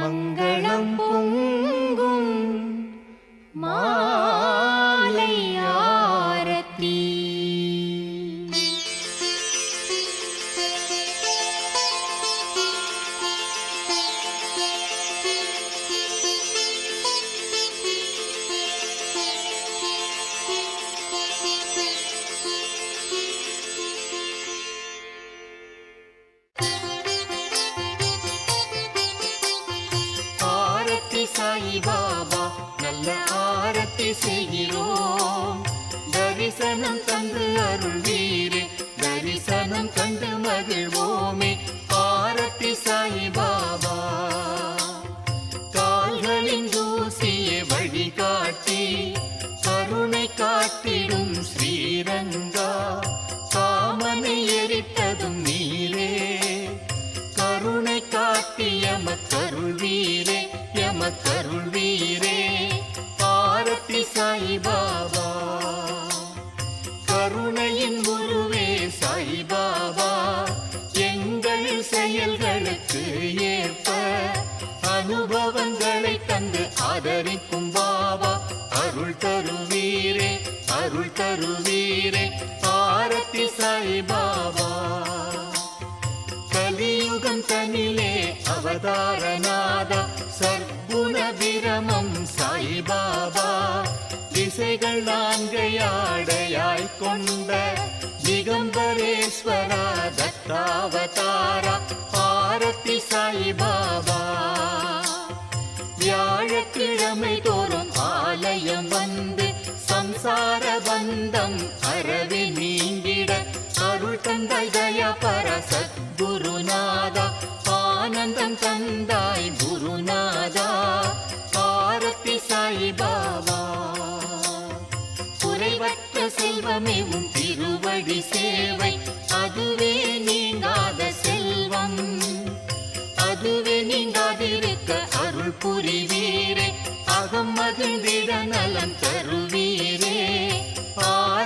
மங்களம் பொங்க கருணை காட்டிடும் ஸ்ரீரங்கா. அருள் தருவீரே ஆரத்தி சாய்பாபா. கலியுகம் தனிலே அவதாரநாத சர்க்குண விரமம் சாய்பாபா. திசைகள் நான்கையாடையாய் கொண்ட திகம்பரேஸ்வரா தத்தாவதாரா ஆரத்தி சாய்பாபா. வியாழக்கிழமை தோ சம்சார பந்தம் அறவே நீங்கிட அருள் தந்தாய் தயா பரசத் குருநாதா ஆனந்தம் தந்தாய் குருநாதா. பாரத்தி சாய் பாபா குறைவற்ற செல்வமே உன் திருவடி சேவை. அதுவே நீங்காத செல்வம். அதுவே நீங்காதிருக்க அருள் புரிவீரே. அகம் மகிழ்ந்திட நலம் தருவீரே.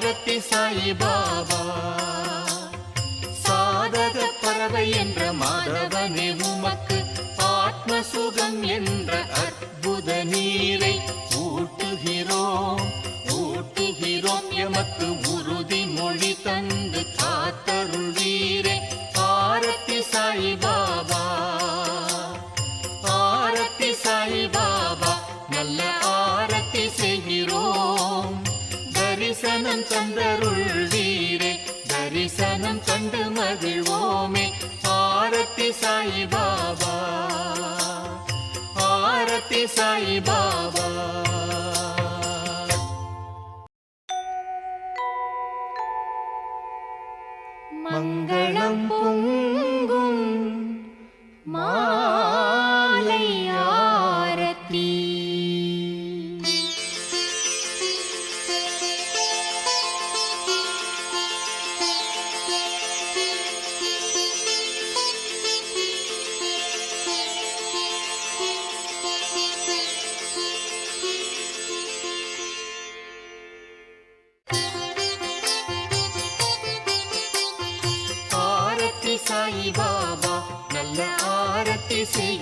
ஆரத்தி சாயி பாபா சாதக பறவை என்ற மாதவனே உமக்கு ஆத்ம சுகம் என்ற அற்புத நீரை ஊட்டுகிறோம். ஊட்டுகிறோம் எமக்கு உறுதி மொழி ஆரத்தி சாய் பாபா ஆரத்தி சாய் பாபா ஆரத்தி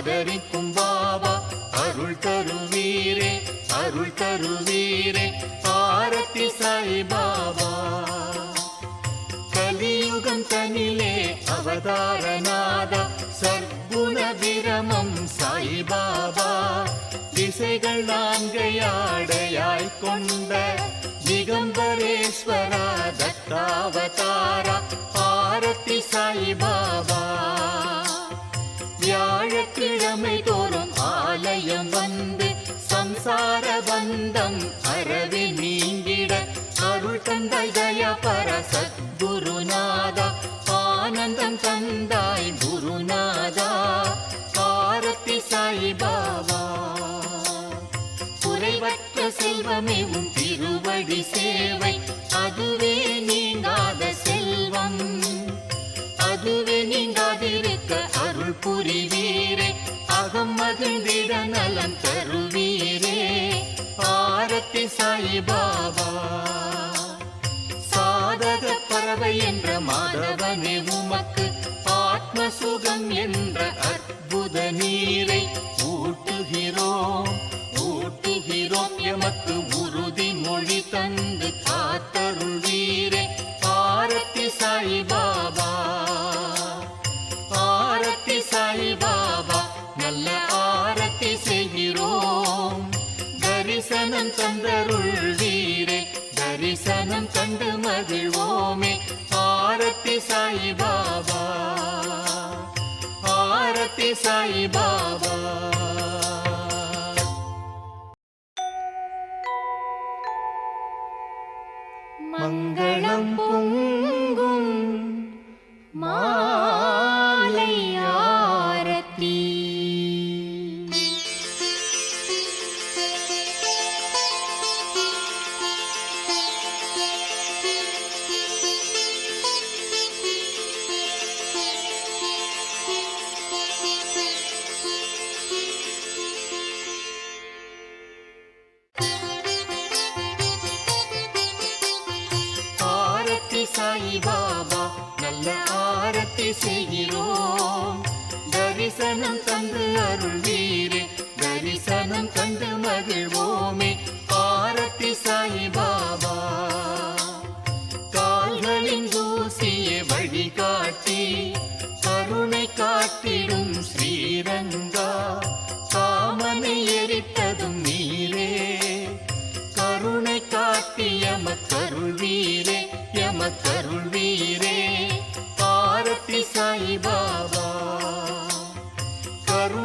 ஆதரிக்கும் பாபா. அருள் தருவீரே அருள் தருவீரே ஆரத்தி சாய்பாபா கலியுகம் தனிலே அவதாரநாத. சர்க்குண விரமம் சாய் பாபா. திசைகள் நான்கையாடையாய் கொண்ட திகம்பரேஸ்வரா தத்தாவதாரா. ஆரத்தி சாய்பாபா கிழமை தோறும் ஆலயம் வந்து சம்சார பந்தம் அறவே நீங்கிட அருள் தந்தாய் தயா பர சத்குருநாதா. ஆனந்தம் தந்தாய் குருநாதா. பாரத்தி சாய் பாபா குறைவற்ற செல்வமே உன் திருவடி சேவை. புரிவீரே. அகம் மகிழ்ந்திட நலம் தருவீரே. ஆரத்தி சாயி பாபா சாதக பறவை என்ற மாதவனே உமக்கு ஆத்ம சுகம் என்ற அற்புத நீரை ஊட்டுகிறோம். ஊட்டுகிறோம் எமக்கு தரிசனம் தந்தருள் வீரே தரிசனம் கண்டு மகிழ்வோமே ஆரத்தி சாய் பாபா ஆரத்தி சாய் பாபா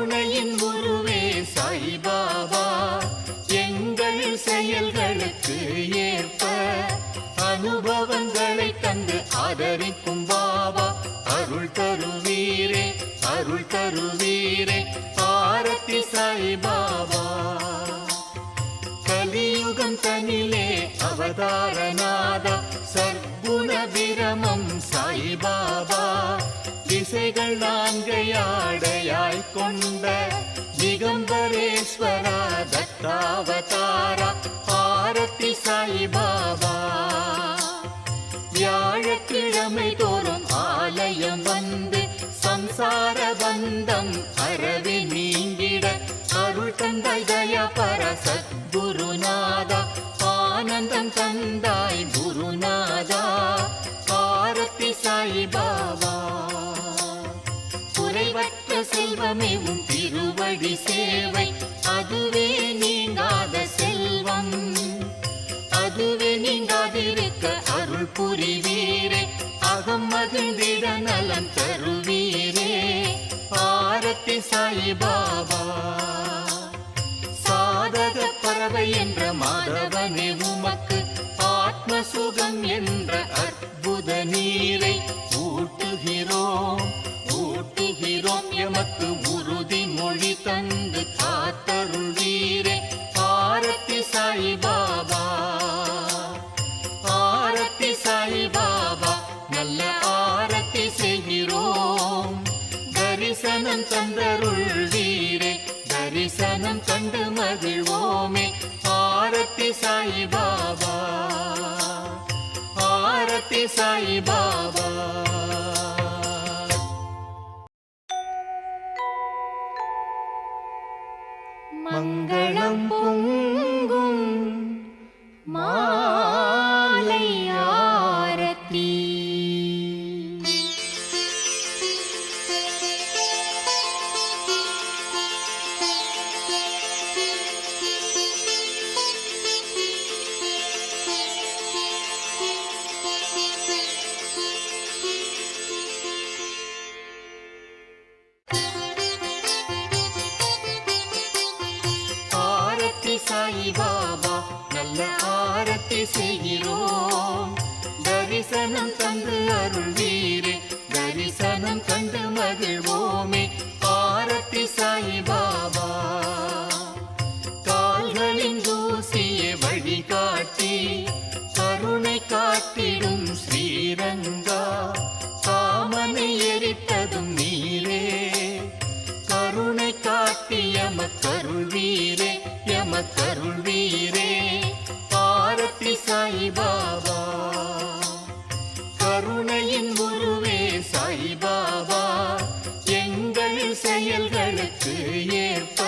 கருணையின் குருவே சாய் பாபா எங்கள் செயல்களுக்கு ஏற்ப அனுபவங்களை தந்து ஆதரிக்கும் பாபா. அருள் தருவீரே அருள் தருவீரே ஆரத்தி சாய் பாபா கலியுகம் தனிலே அவதாரநாதா சர்க்குண பிரமம் சாய்பாபா. திசைகள் நான்கையாடையாய் கொண்ட திகம்பரேஸ்வரா தத்தாவதாரா ஆரத்தி சாய்பாபா. வியாழக்கிழமை தோறும் ஆலயம் வந்து சம்சார பந்தம் அறவி நீங்கிட அருள் தந்தாய் தயா பர சத்குருநாதா. ஆனந்தம் தந்தாய் செல்வமே உன் திருவடி சேவை. அதுவே நீங்காத செல்வம். அதுவே நீங்காதிருக்க அருள் புரிவீரே. அகம் மகிழ்ந்திட நலம் தருவீரே. பாரத்தி சாயி பாபா சாதக பறவை என்ற மாதவனே உமக்கு. ஆத்ம சுகம் என்ற அற்புத நீரை ஊட்டுகிறோம். போகிறோம் எமக்கு உறுதி மொழி தந்து காத்தருள் வீரே ஆரத்தி சாய் பாபா. ஆரத்தி சாய் பாபா நல்ல ஆரத்தி செய்கிறோம். தரிசனம் தந்தருள் வீரே தரிசனம் கண்டு மகிழ்வோமே. ஆரத்தி சாய் பாபா. ஆரத்தி சாய் பாபா. எமக்கருள் வீரே எமக்கருள் வீரே பாரதி சாய்பாபா. கருணையின் குருவே சாய்பாபா. எங்கள் செயல்களுக்கு ஏற்ப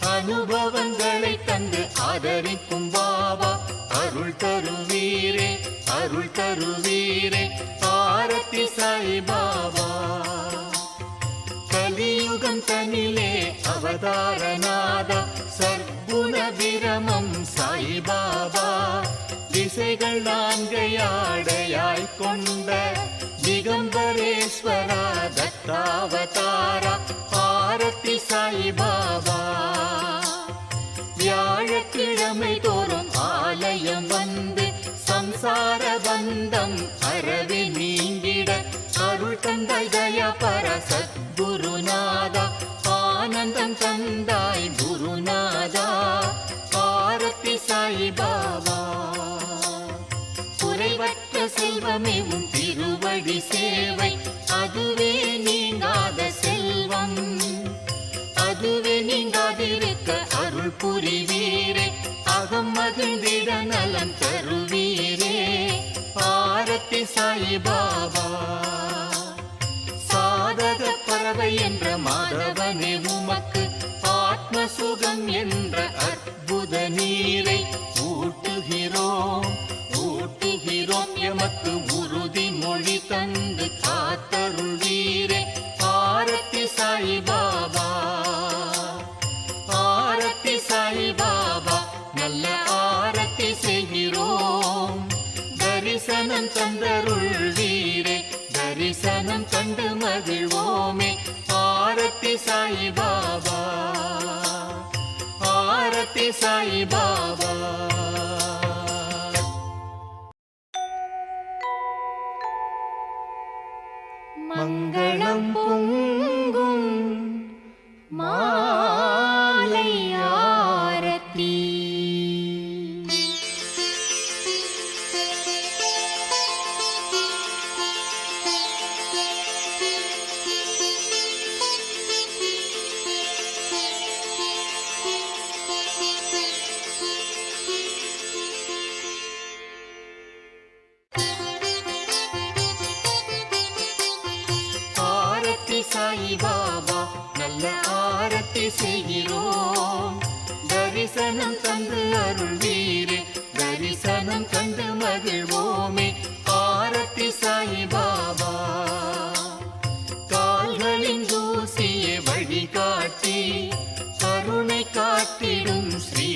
அனுபவங்களை தந்து ஆதரிக்கும் பாபா. அருள் தருவீரே அருள் தருவீரே. கலியுகம் தனிலே அவதாரநாத சர்க்குண விரமம் சாய்பாபா. திசைகள் நான்கையாடையாய் கொண்ட திகம்பரேஸ்வரா தத்தாவதாரா ஆரத்தி சாய்பாபா. வியாழக்கிழமை தோறும் ஆலயம் வந்து சம்சார பந்தம் அறவே நீங்கிட அருள் தந்தாய் தயா பர சேவை அதுவே நீங்காத செல்வம். அதுவே நீங்காதிருக்க அருள் புரிவீரே அகம் மகிழ்ந்திட நலம் தருவீரே. ஆரத்தி சாய்பாபா சாதக பறவை என்ற மாதவனே உமக்கு கருணை காட்டிடும்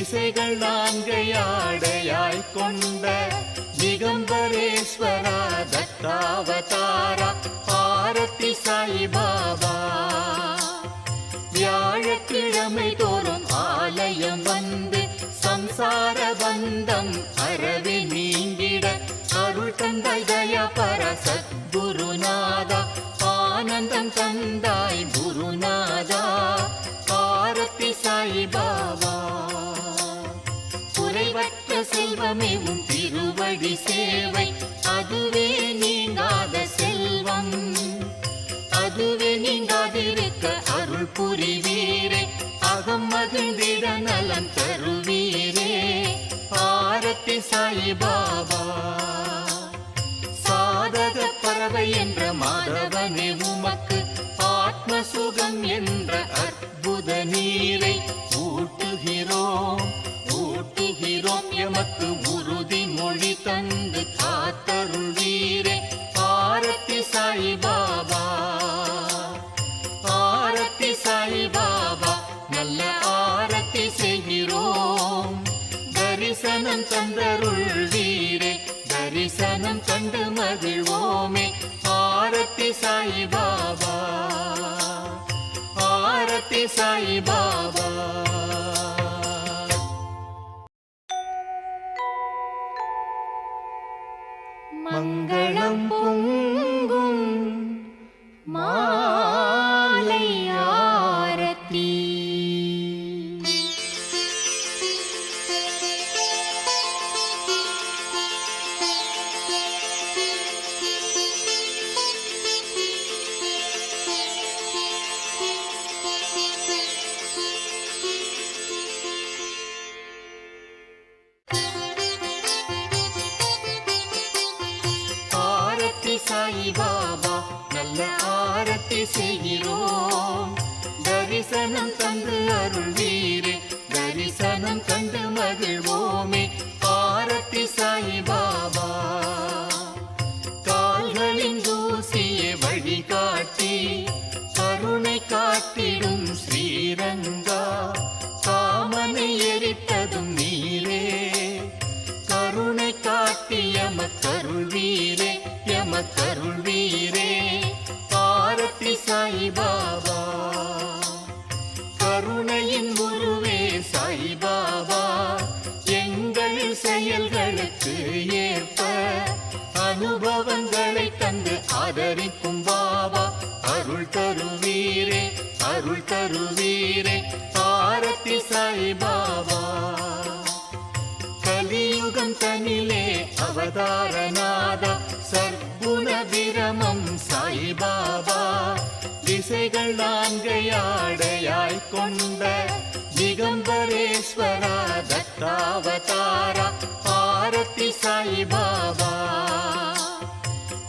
திசைகள் நான்கையாடையாய் கொண்ட திகம்பரேஸ்வரா தத்தாவதாரா ஆரத்தி சாய்பாபா. வியாழக்கிழமை தோறும் ஆலயம் வந்து சம்சார பந்தம் அறவி நீங்கிட அருள் தந்தாய் தயா பர சத்குருநாதா. ஆனந்தம் தந்தாய். செல்வமே உன் திருவடி சேவை. அதுவே நீங்காத செல்வம். அதுவே நீங்காதிருக்க அருள் புரிவீரே. அகம் மகிழ்ந்திட நலம் தருவீரே. பாரத்தி சாயி பாபா சாதக பறவை என்ற மாதவனே உமக்கு. ஆத்ம சுகம் என்ற அற்புத நீரை ஊட்டுகிறோம். ஊட்டுகிறோம் உறுதி மொழி தந்து காத்தருள் வீரே ஆரத்தி சாய் பாபா ஆரத்தி சாய் பாபா நல்ல ஆரத்தி ஆரத்தி செய்கிறோம். தரிசனம் தந்தருள் வீரே தரிசனம் கண்டு மகிழ்வோமே. ஆரத்தி சாய் பாபா ஆரத்தி சாய் பாபா மங்களம் பொங்க காட்டிடும் ஸ்ரீ கலியுகம் தனிலே அவதாரநாத சர்க்குண விரமம் சாய்பாபா. திசைகள் நான்கையாடையாய் கொண்ட திகம்பரேஸ்வரா தத்தாவதாரா. ஆரத்தி சாய்பாபா.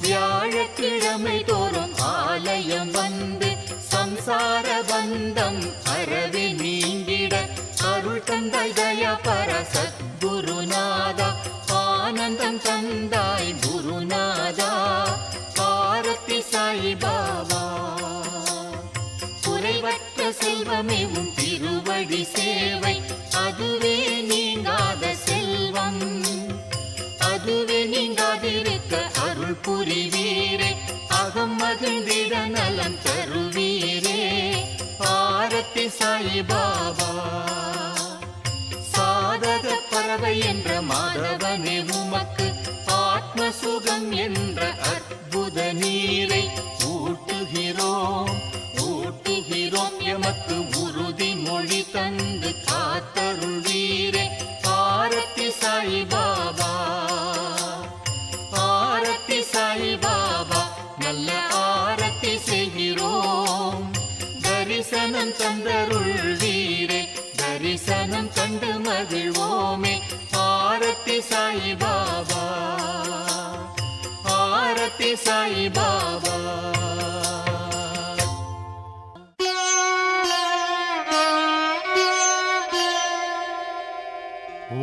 வியாழக்கிழமை தோறும் ஆலயம் வந்து சம்சார பந்தம் அறவே நீங்கிட அருள் தந்தாய் தயா பர சத்குருநாதா. ஆனந்தம் தந்தாய் குருநாதா ஆரத்தி சாய் பாபா குறைவற்ற செல்வமே உன் திருவடி சேவை அதுவே நீங்காத செல்வம். அதுவே நீங்காதிருக்க அருள் புரிவீரே அகம் மகிழ்ந்திட நலம் தருவீரே ஆரத்தி சாய் பாபா சாதக பறவை என்ற மாதவனே உமக்கு ஆத்ம சுகம் என்ற அற்புத நீரை ஊட்டுகிறோம். ஊட்டுகிறோம் எமக்கு உறுதி மொழி தன் மகிழ்வோமே ஆரத்தி சாய் பாபா ஆரத்தி சாய் பாபா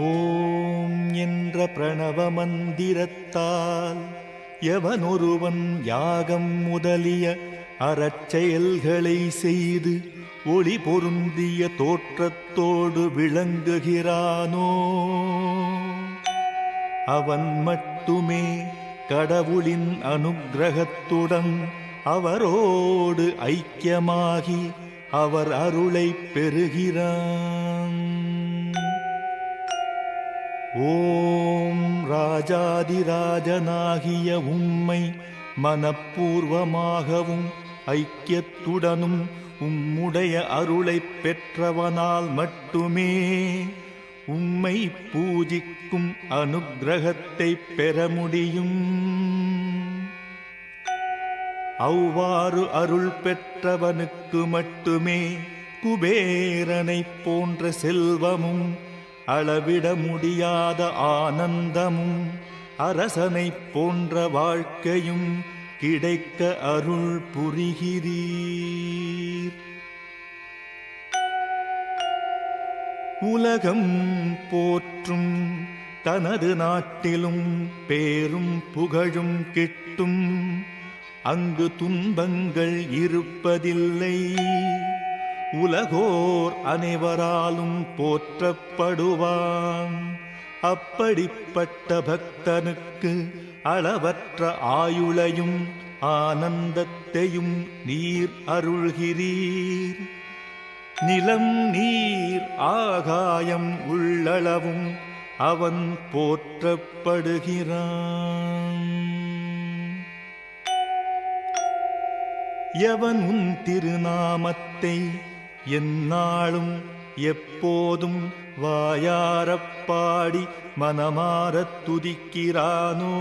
ஓம் என்ற பிரணவ மந்திரத்தால் எவனொருவன் யாகம் முதலிய அறச்செயல்களை செய்து ஒளி பொருந்திய தோற்றத்தோடு விளங்குகிறானோ? அவன் மட்டுமே கடவுளின் அனுக்கிரகத்துடன் அவரோடு ஐக்கியமாகி அவர் அருளைப் பெறுகிறான். ஓம் ராஜாதிராஜனாகிய உம்மை மனப்பூர்வமாகவும் ஐக்கியத்துடனும் உம்முடைய அருளைப் பெற்றவனால் மட்டுமே உம்மை பூஜிக்கும் அனுக்கிரகத்தைப் பெற முடியும். அவ்வாறு அருள் பெற்றவனுக்கு மட்டுமே குபேரனைப் போன்ற செல்வமும் அளவிட முடியாத ஆனந்தமும் அரசனைப் போன்ற வாழ்க்கையும் கிடைக்க அருள் புரிகிறீர். உலகம் போற்றும் தனது நாட்டிலும் பேரும் புகழும் கிட்டும். அங்கு துன்பங்கள் இருப்பதில்லை. உலகோர் அனைவராலும் போற்றப்படுவான். அப்படிப்பட்ட பக்தனுக்கு அளவற்ற ஆயுளையும் ஆனந்தத்தையும் நீர் அருள்கிறீர். நிலம் நீர் ஆகாயம் உள்ளளவும் அவன் போற்றப்படுகிறான். எவன் உன் திருநாமத்தை எந்நாளும் எப்போதும் வாயாரப்பாடி மனமாறத் துதிக்கிறானோ?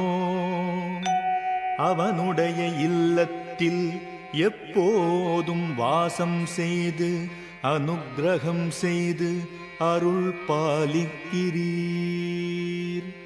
அவனுடைய இல்லத்தில் எப்போதும் வாசம் செய்து அனுக்கிரகம் செய்து அருள் பாலிக்கிறீர்.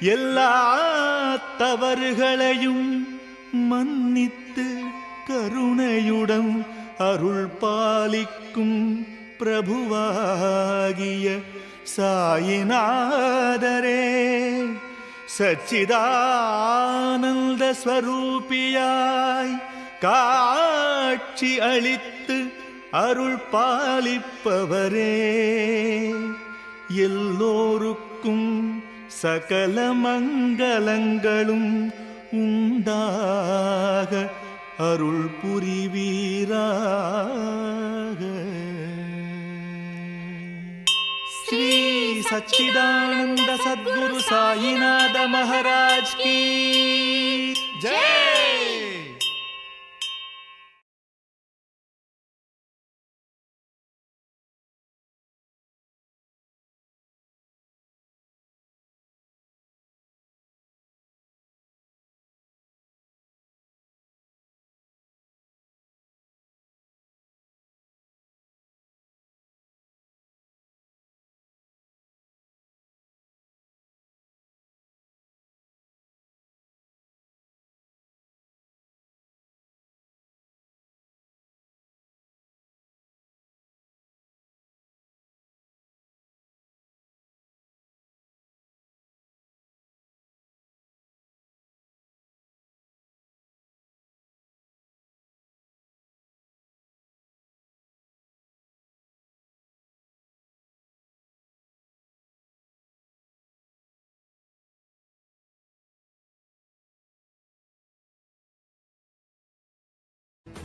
எல்லா தவறுகளையும் மன்னித்து கருணையுடன் அருள் பாலிக்கும் பிரபுவாகிய சாயிநாதரே. சச்சிதானந்த ஸ்வரூபியாய் காட்சி அளித்து அருள் பாலிப்பவரே. எல்லோருக்கும் சகல மங்களங்களும் உண்டாக அருள் புரிவீராக. ஸ்ரீ சச்சிதானந்த சத்குரு சாயிநாத மகாராஜ் கீ. ஜெய்!